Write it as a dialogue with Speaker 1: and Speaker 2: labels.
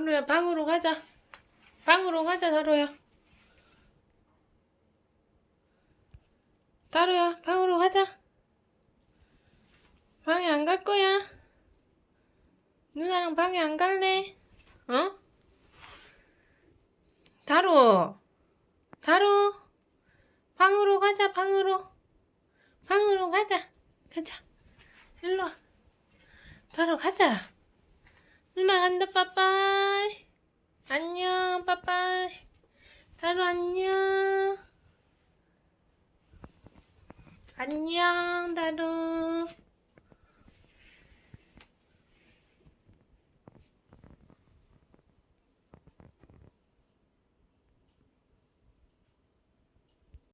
Speaker 1: 다루야 방으로 가자. 방으로 가자 다루야. 다루야 방으로 가자. 방에 안 갈 거야? 누나랑 방에 안 갈래? 어? 다루, 다루, 방으로 가자, 방으로. 방으로 가자. 가자. 일로 와. 다루 가자. 누나 간다, 빠빠이. 안녕, 빠빠이. 다루 안녕. 안녕, 다루.